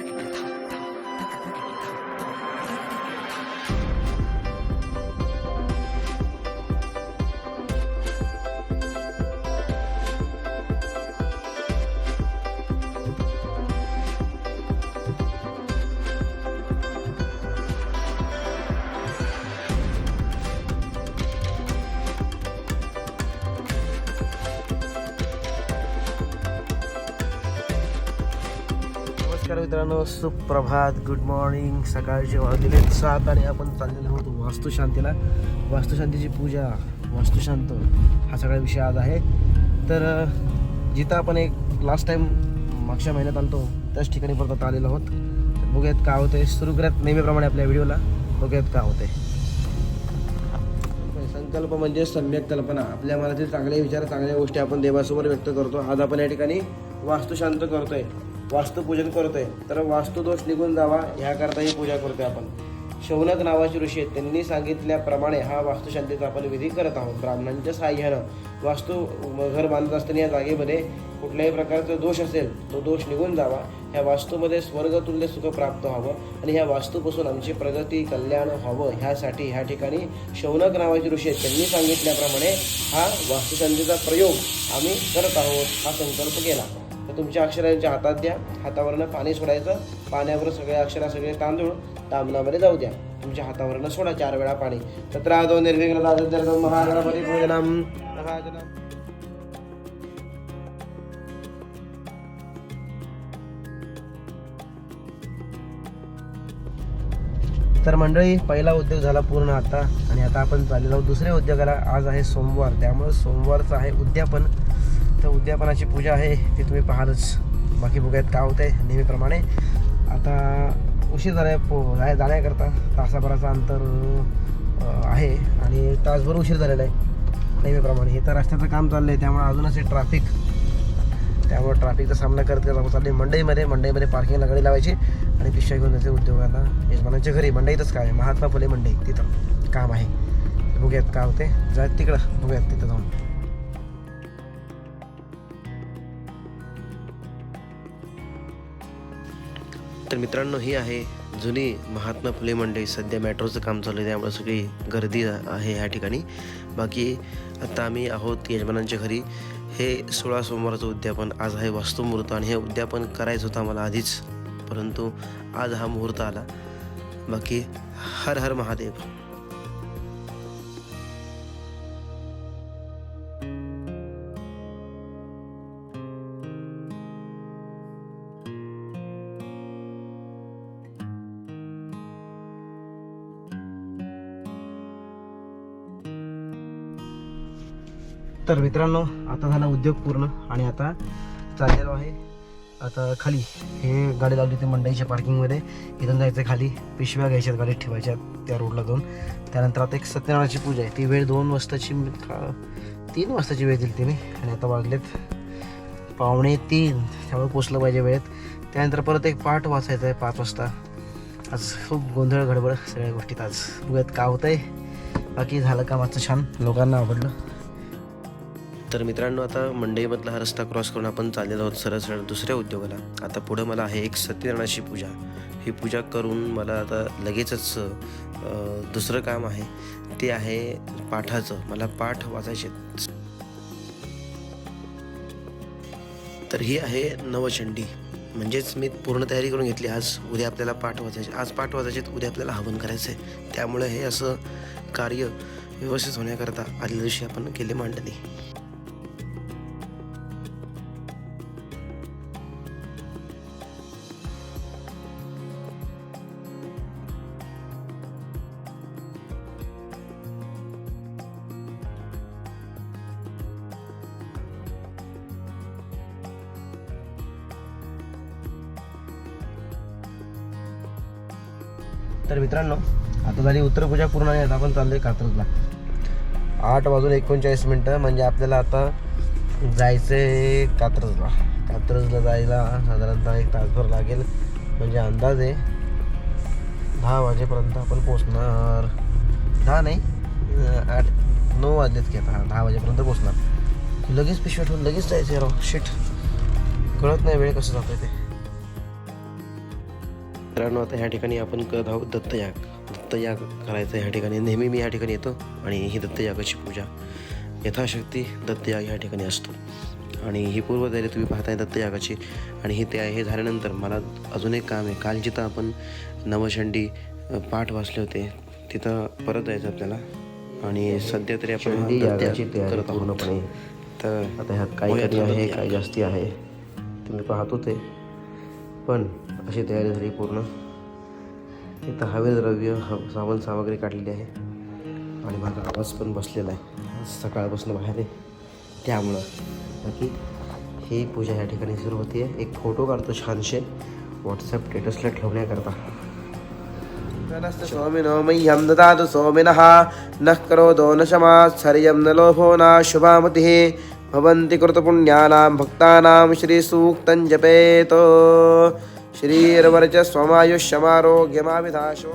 부탁드립니다. मित्रांनो सुप्रभात. Good morning सकाळचे वाजलेले सात आणि आपण चाललेलो आहोत वास्तुशांतीला. वास्तुशांतीची पूजा वास्तुशांत हा सगळा विषय आज आहे. तर जिथं आपण एक लास्ट टाइम मागच्या महिन्यात आलतो त्याच ठिकाणी परत आता आलेलो आहोत. तर बघूयात का होते सुरू करत नेहमीप्रमाणे आपल्या व्हिडिओला. बघूयात का होते संकल्प म्हणजे सम्यक कल्पना. आपल्या मनातील चांगले विचार चांगल्या गोष्टी आपण देवासमोर व्यक्त करतो. आज आपण या ठिकाणी वास्तुशांत करतोय. वास्तुपूजन करतोय तर वास्तुदोष निघून जावा ह्याकरता ही पूजा करतोय आपण. शौनक नावाचे ऋषी त्यांनी सांगितल्याप्रमाणे हा वास्तुशांतीचा आपण विधी करत आहोत. ब्राह्मणांच्या साह्यानं वास्तू घर बांधत असताना या जागेमध्ये कुठल्याही प्रकारचा दोष असेल तो दोष निघून जावा. ह्या वास्तूमध्ये स्वर्गतुल्य सुख प्राप्त व्हावं आणि ह्या वास्तूपासून आमची प्रगती कल्याण व्हावं ह्यासाठी ह्या ठिकाणी शौनक नावाचे ऋषी त्यांनी सांगितल्याप्रमाणे हा वास्तुशांतीचा प्रयोग आम्ही करत आहोत हा संकल्प केला. तर तुमच्या अक्षरांच्या हातात द्या. हातावरनं पाणी सोडायचं. पाण्यावर सगळे अक्षरा सगळे तांदूळ. तांबणामध्ये जाऊ द्या. तुमच्या हातावरनं सोडा चार वेळा पाणी. तत्र दो निर्विघ्न महागणपती पूजनम महाजनम तर मंडळी पहिला उद्योग झाला पूर्ण आता आणि आता आपण चाललेलो दुसऱ्या उद्योगाला. आज आहे सोमवार. त्यामुळे सोमवारचं आहे उद्यापन. तर उद्यापनाची पूजा आहे ती तुम्ही पाहालच बाकी बघायत काय होतंय नेहमीप्रमाणे. आता उशीर झाला आहे पो जाय जाण्याकरता तासाभराचं अंतर आहे आणि तासभर उशीर झालेला आहे नेहमीप्रमाणे. हे तर रस्त्याचं काम चाललं आहे त्यामुळे अजूनच हे ट्रॅफिक त्यामुळे ट्रॅफिकचा सामना करत करत आपण चालले मंडईमध्ये. मंडईमध्ये पार्किंगला गाडी लावायची आणि पिशव्या घेऊन जायचे उद्योगाला यजमानांच्या घरी. मंडईतच काय आहे? महात्मा फुले मंडई तिथं काम आहे. बघूयात काय होते जायत तिकडं. बघूयात तिथं जाऊन. तर मित्रांनो ही आहे जुनी महात्मा फुले मंडई. सध्या मेट्रोचं काम चालू आहे त्यामुळे सगळी गर्दी आहे ह्या ठिकाणी. बाकी आता आम्ही आहोत यजमानांच्या घरी. हे सोळा सोमवारचं उद्यापन आज आहे वास्तुमुहूर्त आणि हे उद्यापन करायचं होतं आम्हाला आधीच परंतु आज हा मुहूर्त आला. बाकी हर हर महादेव. तर मित्रांनो आता झाला उद्योग पूर्ण आणि आता चाललेलो आहे. आता खाली हे गाडी लावली होती मंडईच्या पार्किंगमध्ये इथून जायचं खाली. पिशव्या घ्यायच्यात गाडीत ठेवायच्या त्या रोडला जाऊन. त्यानंतर आता एक सत्यनारायणाची पूजा आहे. ती वेळ दोन वाजताची तीन वाजताची वेळ दिली तिने. आणि आता वाजलेत पावणे तीन. त्यामुळे पोचलं पाहिजे वेळेत. त्यानंतर परत एक पाठ वाचायचा आहे पाच वाजता. आज खूप गोंधळ गडबड सगळ्या गोष्टीत आज. बघत का होतंय. बाकी झालं का माझं छान. लोकांना आवडलं. तर मित्रांनो आता मंडईमधला हा रस्ता क्रॉस करून आपण चाललेलो आहोत सरळ सरळ दुसऱ्या उद्योगाला. आता पुढं मला आहे एक सत्यनारायणाची पूजा. ही पूजा करून मला आता लगेचच दुसरं काम आहे. ते आहे पाठाचं. मला पाठ वाचायचे तर ही आहे नवचंडी. म्हणजेच मी पूर्ण तयारी करून घेतली. आज उद्या आपल्याला पाठ वाचायचे. आज पाठ वाचायचे उद्या आपल्याला हवन करायचं आहे त्यामुळे हे असं कार्य व्यवस्थित होण्याकरता आदल्या दिवशी आपण केले मांडणी. तर मित्रांनो आता झाली उत्तरपूजा पूर्ण आहे आता आपण चाललोय कात्रजला. आठ वाजून एकोणचाळीस मिनटं म्हणजे आपल्याला आता जायचं आहे कात्रजला. कात्रजला जायला साधारणतः एक तासभर लागेल. म्हणजे अंदाज आहे दहा वाजेपर्यंत आपण पोचणार दहा नाही आठ नऊ वाजलेत की आता. दहा वाजेपर्यंत पोचणार लगेच पिशव्या ठेवून लगेच जायचं आहे राव. शिट कळत नाही वेळ कसं जातोय ते. मित्रांनो आता ह्या ठिकाणी आपण करत आहोत दत्तयाग. दत्तयाग करायचं ह्या ठिकाणी. नेहमी मी ह्या ठिकाणी येतो आणि ही दत्तयागाची पूजा. यथाशक्ती दत्तयाग ह्या ठिकाणी असतो. आणि ही पूर्वतयारी तुम्ही पाहताय दत्तयागाची. आणि ही ते आहे हे झाल्यानंतर मला अजून एक काम आहे. काल जिथं आपण नवशंडी पाठ वाचले होते तिथं परत जायचं आपल्याला. आणि सध्या तरी आपण हा दत्तयाग करत आहोत. तर आता ह्यात काही आहे काही जास्ती आहे. तुम्ही पाहतो ते पण अशी तयारी झाली पूर्ण. इथं हवे द्रव्य ह सामान सामग्री काढलेली आहे. आणि माझा आवाज पण बसलेला आहे. सकाळपासून बाहेर आहे. त्यामुळं बाकी ही पूजा या ठिकाणी सुरू होती आहे एक फोटो काढतो छानशे. व्हॉट्सअप स्टेटसला ठेवण्याकरता. सोमिनो मह्यं ददातु सोमिनः नः करोदो न शमात्सर्यं न लोभो न शुभामतिः. भवन्ति कृतपुण्यानां भक्तानां श्रीसूक्तं जपेतो। श्रीर्वर्चस्वमायुष्यमारोग्यमाविधाशो